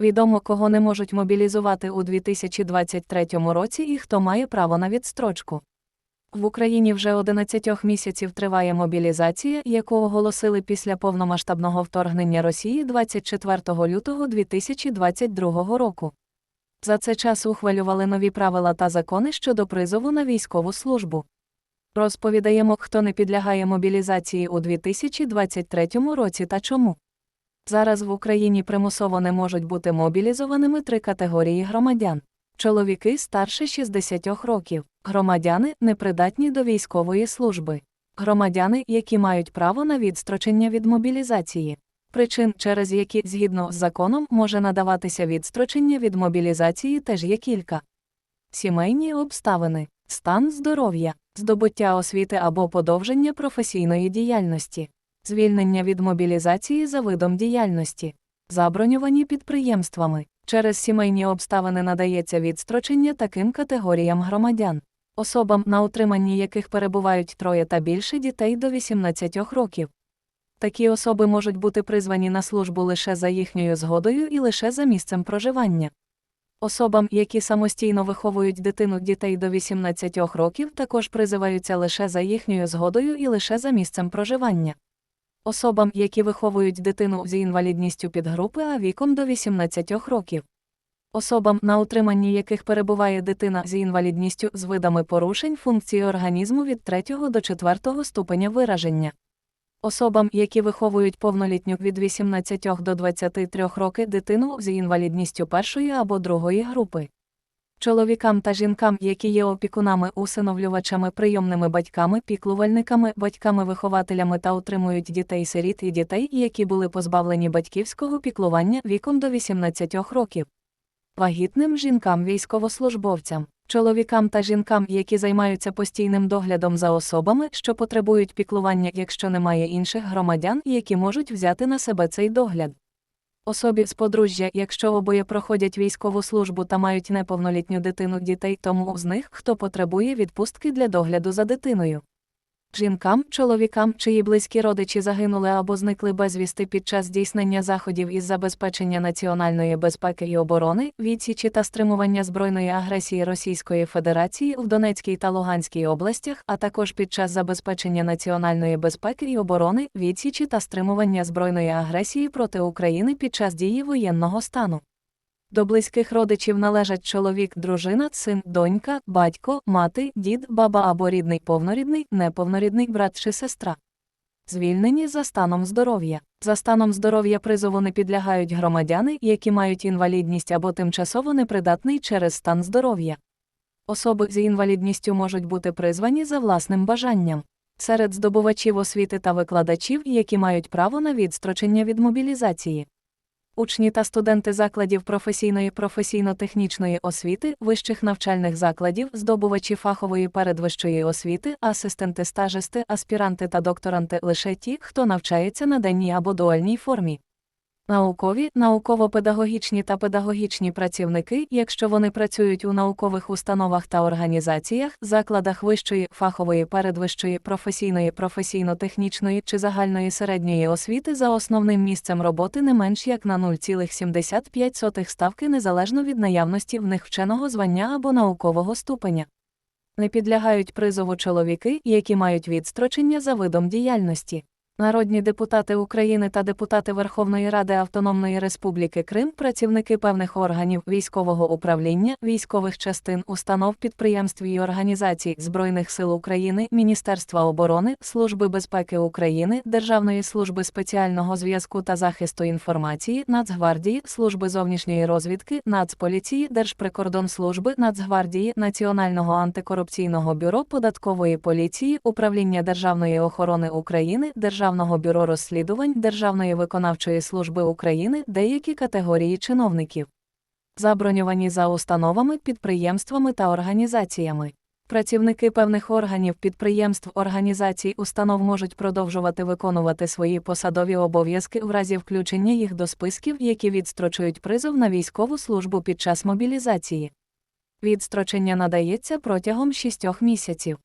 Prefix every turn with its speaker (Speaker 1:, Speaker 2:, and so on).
Speaker 1: Відомо, кого не можуть мобілізувати у 2023 році і хто має право на відстрочку. В Україні вже 11 місяців триває мобілізація, яку оголосили після повномасштабного вторгнення Росії 24 лютого 2022 року. За цей час ухвалювали нові правила та закони щодо призову на військову службу. Розповідаємо, хто не підлягає мобілізації у 2023 році та чому. Зараз в Україні примусово не можуть бути мобілізованими три категорії громадян: чоловіки старше 60 років, громадяни, непридатні до військової служби, громадяни, які мають право на відстрочення від мобілізації. Причин, через які, згідно з законом, може надаватися відстрочення від мобілізації, теж є кілька: сімейні обставини, стан здоров'я, здобуття освіти або подовження професійної діяльності, звільнення від мобілізації за видом діяльності, заброньовані підприємствами. Через сімейні обставини надається відстрочення таким категоріям громадян, особам, на утриманні яких перебувають троє та більше дітей до 18 років. Такі особи можуть бути призвані на службу лише за їхньою згодою і лише за місцем проживання. Особам, які самостійно виховують дитину дітей до 18 років, також призиваються лише за їхньою згодою і лише за місцем проживання. Особам, які виховують дитину з інвалідністю підгрупи, а віком до 18 років. Особам, на утриманні яких перебуває дитина з інвалідністю з видами порушень функції організму від 3 до 4 ступеня вираження. Особам, які виховують повнолітню від 18 до 23 роки дитину з інвалідністю першої або другої групи. Чоловікам та жінкам, які є опікунами, усиновлювачами, прийомними батьками, піклувальниками, батьками-вихователями та утримують дітей-сиріт і дітей, які були позбавлені батьківського піклування віком до 18 років. Вагітним жінкам-військовослужбовцям, чоловікам та жінкам, які займаються постійним доглядом за особами, що потребують піклування, якщо немає інших громадян, які можуть взяти на себе цей догляд. Особі з подружжя, якщо обоє проходять військову службу та мають неповнолітню дитину дітей, тому з них, хто потребує відпустки для догляду за дитиною. Жінкам, чоловікам, чиї близькі родичі загинули або зникли безвісти під час здійснення заходів із забезпечення національної безпеки і оборони, відсічі та стримування збройної агресії Російської Федерації в Донецькій та Луганській областях, а також під час забезпечення національної безпеки і оборони, відсічі та стримування збройної агресії проти України під час дії воєнного стану. До близьких родичів належать чоловік, дружина, син, донька, батько, мати, дід, баба або рідний повнорідний, неповнорідний брат чи сестра. Звільнені за станом здоров'я. За станом здоров'я призову не підлягають громадяни, які мають інвалідність або тимчасово непридатний через стан здоров'я. Особи з інвалідністю можуть бути призвані за власним бажанням. Серед здобувачів освіти та викладачів, які мають право на відстрочення від мобілізації учні та студенти закладів професійної професійно-технічної освіти, вищих навчальних закладів, здобувачі фахової передвищої освіти, асистенти стажисти, аспіранти та докторанти лише ті, хто навчається на денній або дуальній формі. Наукові, науково-педагогічні та педагогічні працівники, якщо вони працюють у наукових установах та організаціях, закладах вищої, фахової, передвищої, професійної, професійно-технічної чи загальної середньої освіти за основним місцем роботи не менш як на 0,75 ставки незалежно від наявності в них вченого звання або наукового ступеня. Не підлягають призову чоловіки, які мають відстрочення за видом діяльності. Народні депутати України та депутати Верховної Ради Автономної Республіки Крим, працівники певних органів військового управління, військових частин, установ підприємств і організацій Збройних сил України, Міністерства оборони, Служби безпеки України, Державної служби спеціального зв'язку та захисту інформації, Нацгвардії, Служби зовнішньої розвідки, Нацполіції, Держприкордонслужби, Нацгвардії, Національного антикорупційного бюро податкової поліції, Управління Державної охорони України, Державної Державного бюро розслідувань Державної виконавчої служби України деякі категорії чиновників, заброньовані за установами, підприємствами та організаціями. Працівники певних органів, підприємств, організацій, установ можуть продовжувати виконувати свої посадові обов'язки в разі включення їх до списків, які відстрочують призов на військову службу під час мобілізації. Відстрочення надається протягом шістьох місяців.